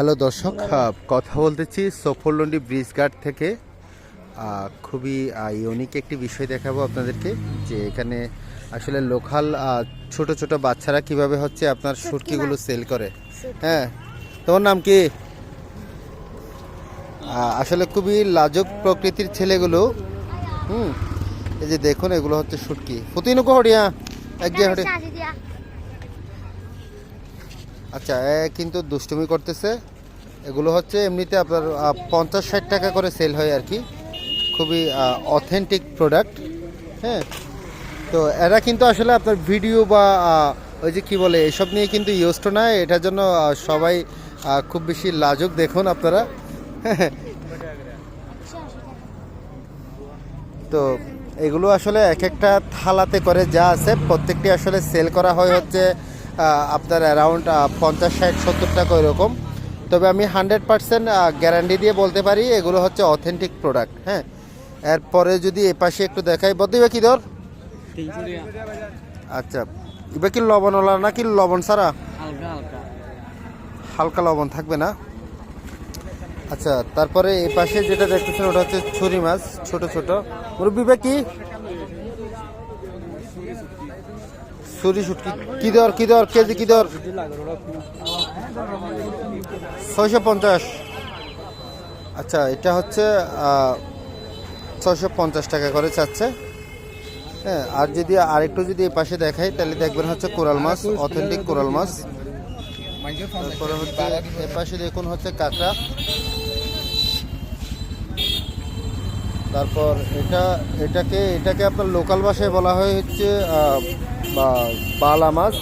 Hello দর্শক কথা বলতেছি সফরলন্ডি ব্রিজ ঘাট থেকে খুবই ইউনিক একটি বিষয় দেখাবো আপনাদেরকে যে এখানে আসলে লোকাল ছোট ছোট বাচ্চারা কীভাবে হচ্ছে আপনার সুটকিগুলো সেল করে। হ্যাঁ তোমার নাম কি? আসলে খুবই লাজক প্রকৃতির ছেলেগুলো। হুম এই যে দেখুন এগুলো হচ্ছে সুটকি। ফুতিনুকো হরিয়া এক হরিয়া আচ্ছা এ কিন্তু দুষ্টুমি করতেছে। এগুলো হচ্ছে এমনিতে আপনার পঞ্চাশ ষাট টাকা করে সেল হয় আর কি। খুবই অথেন্টিক প্রোডাক্ট হ্যাঁ। তো এরা কিন্তু আসলে আপনার ভিডিও বা ওই যে কি বলে, এসব নিয়ে কিন্তু ইউজড না এটার জন্য সবাই খুব বেশি লাজুক দেখুন আপনারা। তো এগুলো আসলে এক একটা থালাতে করে যা আছে, প্রত্যেকটি আসলে সেল করা হয় হচ্ছে আপনার অ্যারাউন্ড পঞ্চাশ, ষাট, সত্তর টাকা এরকম তবে আমি হান্ড্রেড পার্সেন্ট গ্যারান্টি দিয়ে বলতে পারি, এগুলো হচ্ছে অথেন্টিক প্রোডাক্ট হ্যাঁ? এরপরে যদি এপাশে একটু দেখাই বদিবে কি ধর আচ্ছা এবার কি লবণ ওলা না কি লবণ সারা হালকা লবণ থাকবে না। আচ্ছা তারপরে এই পাশে যেটা দেখতেছেন, ওটা হচ্ছে ছুরি মাছ, ছোট ছোট। ভাই, কি? ছুরি শুটকি কি দর কি দর কেজি কি দর ছয়শো পঞ্চাশ। আচ্ছা এটা হচ্ছে ছয়শো পঞ্চাশ টাকা করে চাচ্ছে। হ্যাঁ আর যদি আরেকটু যদি এই পাশে দেখাই, তাহলে দেখবেন হচ্ছে কোরাল মাছ, অথেন্টিক কোরাল মাছ। তারপরে হচ্ছে এর পাশে দেখুন হচ্ছে কাঁকড়া। তারপর এটা, এটাকে এটাকে আপনার লোকাল ভাষায় বলা হয় হচ্ছে বালা মাছ।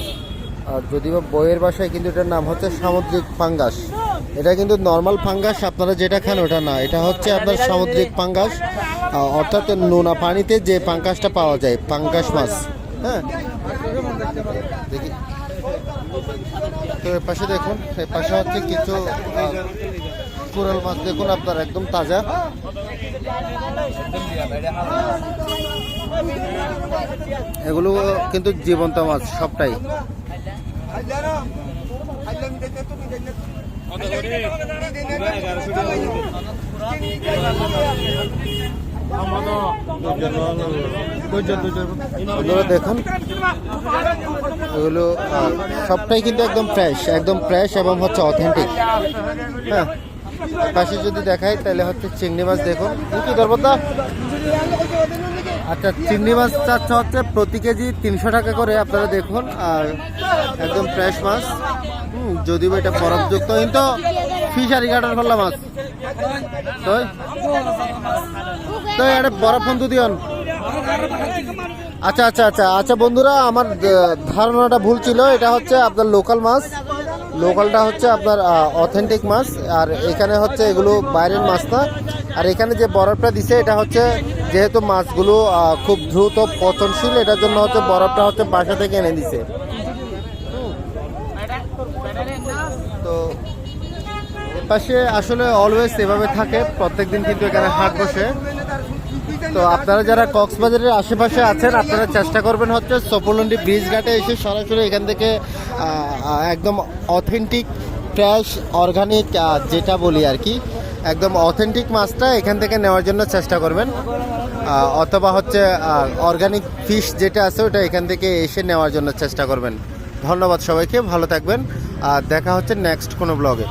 আর যদি বা বইয়ের ভাষায় কিন্তু এটার নাম হচ্ছে সামুদ্রিক ফাঙ্গাস। এটা কিন্তু নর্মাল ফাঙ্গাস, আপনারা যেটা খান ওটা না। এটা হচ্ছে আপনার সামুদ্রিক ফাঙ্গাস। অর্থাৎ নোনা পানিতে যে পাঙ্গাসটা পাওয়া যায় পাঙ্গাস মাছ। হ্যাঁ? দেখি। তো এর পাশে দেখুন এর পাশে হচ্ছে কিছু কোরাল মাছ। দেখুন আপনার, একদম তাজা। এগুলো কিন্তু জীবন্ত মাছ, সবটাই। দেখুন, এগুলো সবটাই কিন্তু একদম ফ্রেশ একদম ফ্রেশ এবং হচ্ছে অথেন্টিক হ্যাঁ। পাশে যদি দেখাই, তাহলে হচ্ছে চিংড়ি মাছ দেখুন। কি দরবতা আচ্ছা চিংড়ি মাছ চাচ্ছে হচ্ছে প্রতি কেজি তিনশো টাকা করে, আপনারা দেখুন। আর একদম ফ্রেশ মাছ। যদিও এটা বরফযুক্ত, কিন্তু ফিশারি কাটার ফেললাম মাছ। তো এটা বরফ ফন্তু দিয়ন। আচ্ছা আচ্ছা আচ্ছা। আচ্ছা বন্ধুরা, আমার ধারণাটা ভুল ছিল। এটা হচ্ছে আপনার লোকাল মাছ। লোকালটা হচ্ছে আপনার অথেন্টিক মাছ। আর এখানে হচ্ছে এগুলো বাইরের মাছ না। আর এখানে যে বরফটা দিছে, এটা হচ্ছে যেহেতু মাছগুলো খুব দ্রুত পচনশীল, এটার জন্য হচ্ছে বরফটা হচ্ছে বাসা থেকে এনে দিছে। তো পাশে আসলে অলওয়েজ এভাবে থাকে। প্রত্যেকদিন কিন্তু এখানে হাট বসে। তো আপনারা যারা কক্সবাজারের আশেপাশে আছেন, আপনারা চেষ্টা করবেন হচ্ছে সপলন্ডি ব্রিজ ঘাটে এসে সরাসরি এখান থেকে একদম অথেন্টিক ফ্রেশ অর্গানিক যেটা বলি আর কি, একদম অথেন্টিক মাছটা এখান থেকে নেওয়ার জন্য চেষ্টা করবেন। অথবা হচ্ছে অর্গানিক ফিশ যেটা আছে ওটা এখান থেকে এসে নেওয়ার জন্য চেষ্টা করবেন। ধন্যবাদ সবাইকে, ভালো থাকবেন, আর দেখা হচ্ছে নেক্সট কোনো ব্লগে